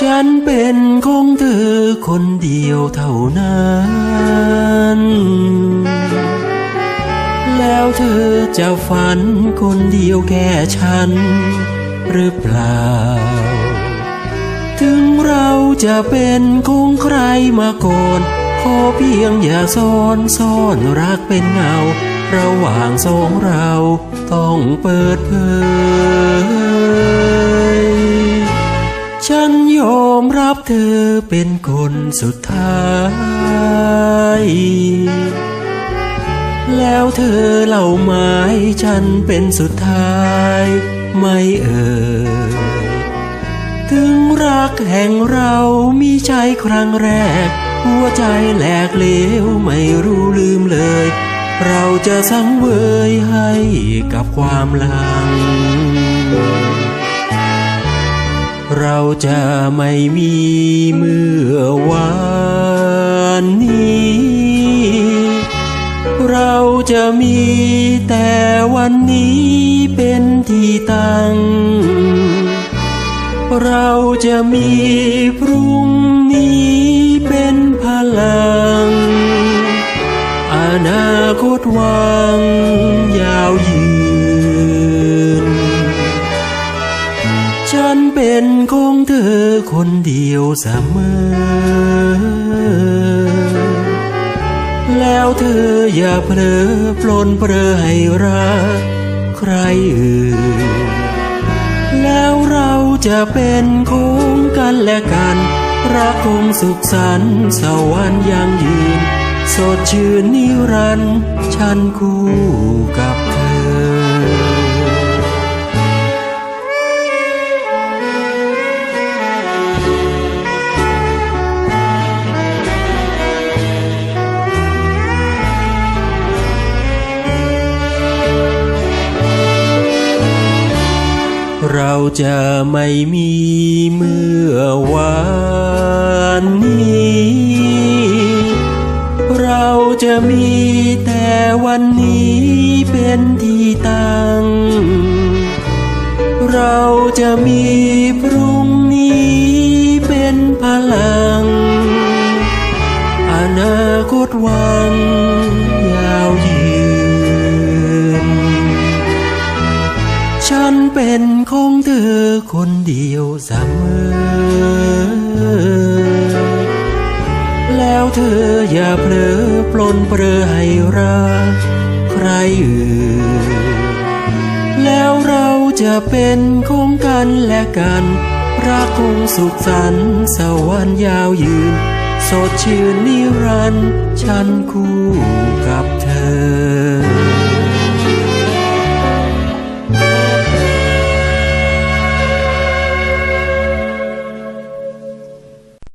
ฉันเป็นของเธอคนเดียวเท่านั้น แล้วเธอจะฝันคนเดียวแค่ฉัน หรือเปล่า ถึงเราจะเป็นของใครมาก่อน ขอเพียงอย่าซ่อนซ่อนรักเป็นเงา ระหว่างสองเราต้องเปิดเผย เธอเป็นคนสุดท้าย แล้วเธอเล่าไม้ฉันเป็นสุดท้าย ไม่เอ่ยถึงรักแห่งเรามีใจครั้งแรก หัวใจแหลกเหลวไม่รู้ลืมเลย เราจะสังเวยให้กับความหลัง เราจะไม่มีเมื่อวานนี้ เราจะมีแต่วันนี้เป็นที่ตั้ง เราจะมีพรุ่งนี้เป็นพลัง อนาคตหวัง คนเดียวเสมอ แล้วเธออย่าเพลอปลนเปรอให้รักใครอื่น แล้วเราจะเป็นของกันและกัน รักคงสุขสันต์สวรรค์ยังยืน สดชื่นนิรันดร์ฉันคู่ เราจะไม่มีเมื่อวานนี้ เราจะมีแต่วันนี้เป็นที่ตั้ง เราจะมีพรุ่งนี้ เป็นของเธอคนเดียวเสมอ แล้วเธออย่าเพลอปลนเปรอให้รักใครอื่น แล้วเราจะเป็นของกันและกันรักคงสุขสันต์สวรรค์ยาวยืน สดชื่นนิรันดร์ฉันคู่กับเธอ